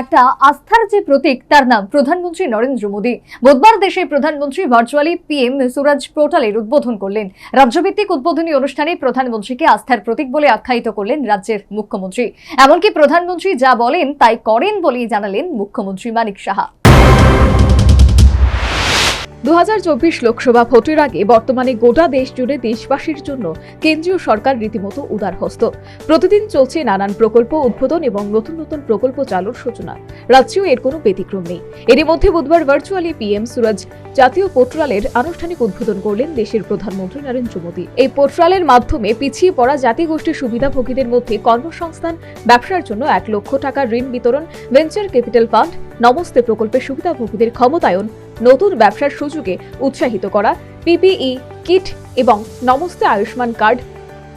একটা আস্থার যে প্রতীক, তার নাম প্রধানমন্ত্রী নরেন্দ্র মোদী। বুধবার দেশে প্রধানমন্ত্রী ভার্চুয়ালি পিএম সুরাজ পোর্টালের উদ্বোধন করলেন। রাজ্যভিত্তিক উদ্বোধনী অনুষ্ঠানে প্রধানমন্ত্রীকে আস্থার প্রতীক বলে আখ্যায়িত করলেন রাজ্যের মুখ্যমন্ত্রী। এমনকি প্রধানমন্ত্রী যা বলেন, তাই করেন বলেই জানালেন মুখ্যমন্ত্রী মানিক সাহা। দু হাজার চব্বিশ লোকসভা ভোটের আগে বর্তমানে গোটা দেশ জুড়ে দেশবাসীর জন্য কেন্দ্রীয় সরকার রীতিমতো উদারহস্ত। প্রতিদিন চলছে নানান প্রকল্প উদ্বোধন এবং নতুন নতুন প্রকল্প চালুর সূচনা। রাজ্যেও এর কোনো ব্যতিক্রম নেই। এরই মধ্যে বুধবার ভার্চুয়ালি পিএম সুরাজ জাতীয় পোর্টালের আনুষ্ঠানিক উদ্বোধন করলেন দেশের প্রধানমন্ত্রী নরেন্দ্র মোদী। এই পোর্টালের মাধ্যমে পিছিয়ে পড়া জাতিগোষ্ঠীর সুবিধাভোগীদের মধ্যে কর্মসংস্থান, ব্যবসার জন্য এক লক্ষ টাকার ঋণ বিতরণ, ভেঞ্চার ক্যাপিটাল ফান্ড, নমস্তে প্রকল্পের সুবিধাভোগীদের ক্ষমতায়ন নতুন ব্যবসার সুযোগে উৎসাহিত করা পিপিই কিট এবং নমস্তে আয়ুষ্মান কার্ড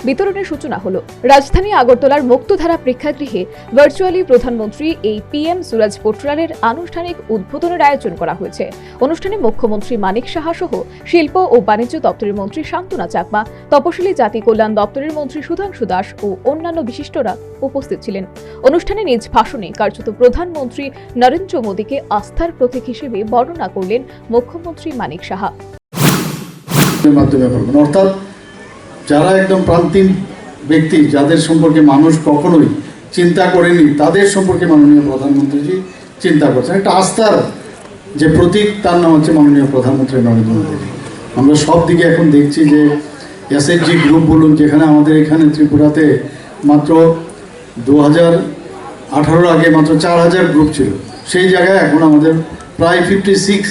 বিতরণের সূচনা হলো। রাজধানী আগরতলার মুক্তধারা প্রেক্ষাগৃহে ভার্চুয়ালি প্রধানমন্ত্রী এই পিএম সুরাজ পোর্টালের আনুষ্ঠানিক উদ্বোধনের আয়োজন করা হয়েছে। অনুষ্ঠানে মুখ্যমন্ত্রী মানিক সাহা সহ শিল্প ও বাণিজ্য দপ্তরের মন্ত্রী শান্তনা চাকমা, তপশিলি জাতি কল্যাণ দপ্তরের মন্ত্রী সুধাংশু দাস ও অন্যান্য বিশিষ্টরা উপস্থিত ছিলেন। অনুষ্ঠানে নিজ ভাষণে কার্যত প্রধানমন্ত্রী নরেন্দ্র মোদীকে আস্থার প্রতীক হিসেবে বর্ণনা করলেন মুখ্যমন্ত্রী মানিক সাহা। মাধ্যমে অর্থাৎ যারা একদম প্রান্তিক ব্যক্তি, যাদের সম্পর্কে মানুষ কখনোই চিন্তা করেনি, তাদের সম্পর্কে মাননীয় প্রধানমন্ত্রীজি চিন্তা করছেন। একটা আস্থার যে প্রতীক, তার নাম হচ্ছে মাননীয় প্রধানমন্ত্রী নরেন্দ্র মোদী। আমরা সব দিকে এখন দেখছি যে এসএসজি গ্রুপ বলুন, যেখানে আমাদের এখানে ত্রিপুরাতে মাত্র দু হাজার আঠারোর আগে মাত্র চার হাজার গ্রুপ ছিল। সেই জায়গায় এখন আমাদের প্রায় ফিফটি সিক্স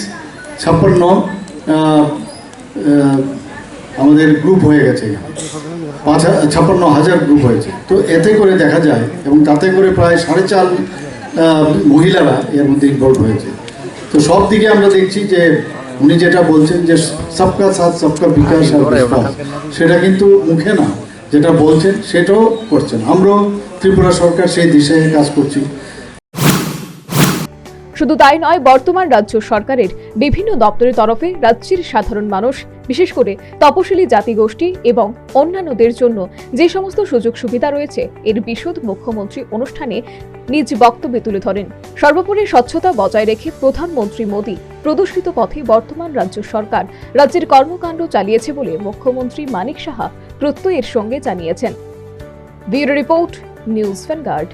ছাপ্পান্ন আমাদের গ্রুপ হয়ে গেছে পাঁচ ছাপ্পান্ন হাজার গ্রুপ হয়েছে। তো এতে করে দেখা যায় এবং তাতে করে প্রায় সাড়ে চার মহিলারা এর মধ্যে ইনভলভ হয়েছে। তো সব দিকে আমরা দেখছি যে উনি যেটা বলছেন যে সবকা সাথ সবকা বিকাশ আর বিশ্বাস সেটা কিন্তু মুখে না। যেটা বলছেন সেটাও করছেন। আমরাও ত্রিপুরা সরকার সেই দিশায় কাজ করছি। শুধু তাই নয়, বর্তমান রাজ্য সরকারের বিভিন্ন দপ্তরের তরফে রাজ্যের সাধারণ মানুষ, বিশেষ করে তপশিলি জাতিগোষ্ঠী এবং অন্যান্যদের জন্য যে সমস্ত সুযোগ সুবিধা রয়েছে, এর বিশদ মুখ্যমন্ত্রী অনুষ্ঠানে নিজ বক্তব্যে তুলে ধরেন। সর্বোপরি স্বচ্ছতা বজায় রেখে প্রধানমন্ত্রী মোদী প্রদর্শিত পথে বর্তমান রাজ্য সরকার রাজ্যের কর্মকাণ্ড চালিয়েছে বলে মুখ্যমন্ত্রী মানিক সাহা প্রত্যয়ের সঙ্গে জানিয়েছেন। Bureau report, News Vanguard.